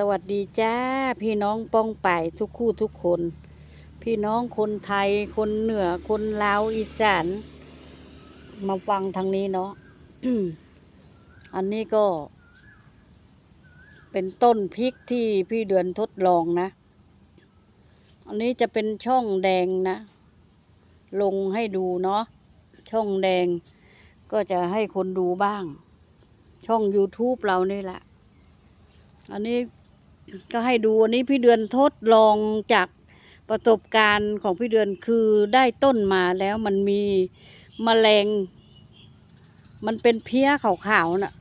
สวัสดีจ้า พี่น้องป้องป่ายทุกคู่ทุกคน พี่น้องคนไทยคนเหนือคนลาวอีสาน มาฟังทางนี้เนาะอันนี้ก็ เป็นต้นพริกที่พี่เดือนทดลองนะ อันนี้จะเป็นช่องแดงนะ ลงให้ดูเนาะช่องแดง ก็จะให้คนดูบ้าง ช่อง YouTube เรานี่แหละอันนี้ ก็ให้ดูอันนี้พี่เดือนทดลองจากประสบการณ์ของพี่เดือนคือได้ต้นมาแล้วมันมีมแมลง มันเป็นเพี้ยขาวๆน่ะ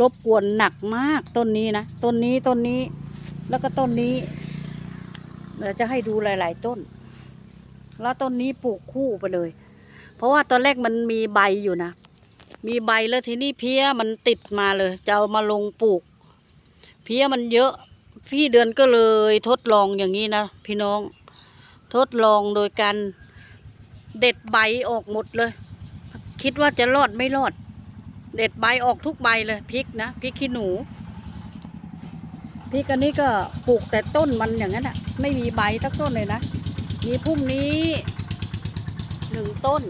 รบกวนหนักมากต้นนี้นะต้นนี้ต้นนี้ แล้วก็ต้นนี้เดี๋ยวจะให้ดูหลาย ๆ ต้น แล้วต้นนี้ปลูกคู่ไปเลย เพราะว่าตอนแรกมันมีใบอยู่นะมีใบแล้วทีนี้เพี้ยมันติดมาเลย จะเอามาลงปลูก เพี้ยมันเยอะ พี่เดือนก็เลยทดลองอย่างนี้นะพี่น้อง ทดลองโดยการเด็ดใบออกหมดเลย คิดว่าจะรอดไม่รอด เด็ดใบออกทุกใบเลยพริกนะพริกขี้หนูพริกอันนี้ก็ปลูกแต่ต้นมันอย่างนั้นอะไม่มีใบสักต้นเลยนะมีพุ่มนี้หนึ่งต้น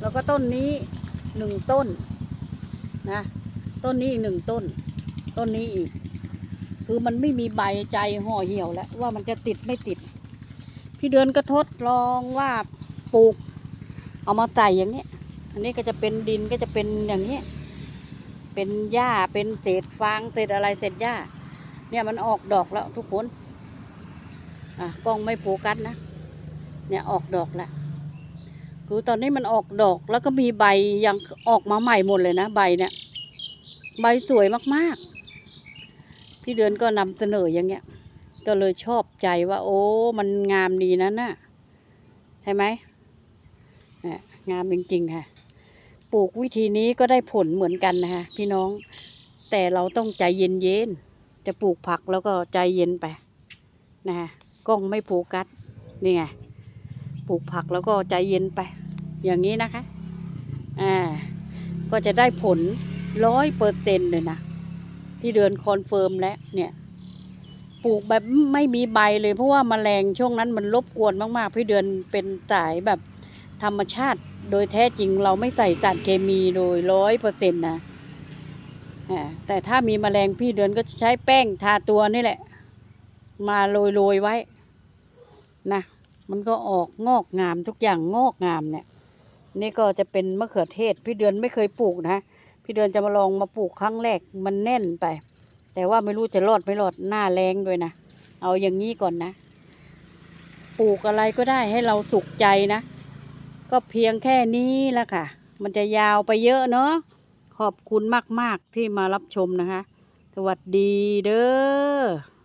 แล้วก็ต้นนี้หนึ่งต้นนะต้นนี้อีกหนึ่งต้น ต้นนี้อีก คือมันไม่มีใบใจห่อเหี่ยวแล้วว่ามันจะติดไม่ติด พี่เดือนก็ทดลองว่าปลูก เอามาใส่อย่างนี้อันนี้ก็จะเป็นดินก็จะเป็นอย่างนี้ เป็นหญ้าเป็นเศษฟางเศษอะไรเศษหญ้า เนี่ยมันออกดอกแล้วทุกคนอะกล้องไม่โฟกัสนะเนี่ยออกดอกแล้วคือตอนนี้มันออกดอกแล้วก็มีใบยังออกมาใหม่หมดเลยนะใบเนี่ย ใบสวยมากๆ พี่เดือนก็นำเสนออย่างเงี้ย ก็เลยชอบใจว่า โอ้ มันงามดีนะน่ะใช่ไหมเนี่ยงามจริงๆค่ะ ปลูกวิธีนี้ก็ได้ผลเหมือนกันนะคะพี่น้อง แต่เราต้องใจเย็นๆ จะปลูกผักแล้วก็ใจเย็นไปนะคะกล้องไม่โฟกัสนี่ไงปลูกผักแล้วก็ใจเย็นไป อย่างนี้นะคะ อ่า ก็จะได้ผลร้อยเปอร์เซ็นต์เลยนะ พี่เดือนคอนเฟิร์มแล้วเนี่ยปลูกแบบไม่มีใบเลย เพราะว่ามาแมลงช่วงนั้นมันรบกวนมากๆ พี่เดือนเป็นสายแบบธรรมชาติ โดยแท้จริงเราไม่ใส่สารเคมีโดยร้อยเปอร์เซ็นต์นะแต่ถ้ามีแมลงพี่เดือนก็จะใช้แป้งทาตัวนี่แหละ มาโรยๆไว้นะมันก็ออกงอกงามทุกอย่างงอกงามเนี่ย นี่ก็จะเป็นมะเขือเทศพี่เดือนไม่เคยปลูกนะ พี่เดือนจะมาลองมาปลูกครั้งแรกมันแน่นไป แต่ว่าไม่รู้จะรอดไม่รอดหน้าแรงด้วยนะ เอาอย่างนี้ก่อนนะ ปลูกอะไรก็ได้ให้เราสุขใจนะ ก็เพียงแค่นี้แหละค่ะ มันจะยาวไปเยอะเนาะขอบคุณมาก ๆ ที่มารับชมนะคะ สวัสดีเด้อ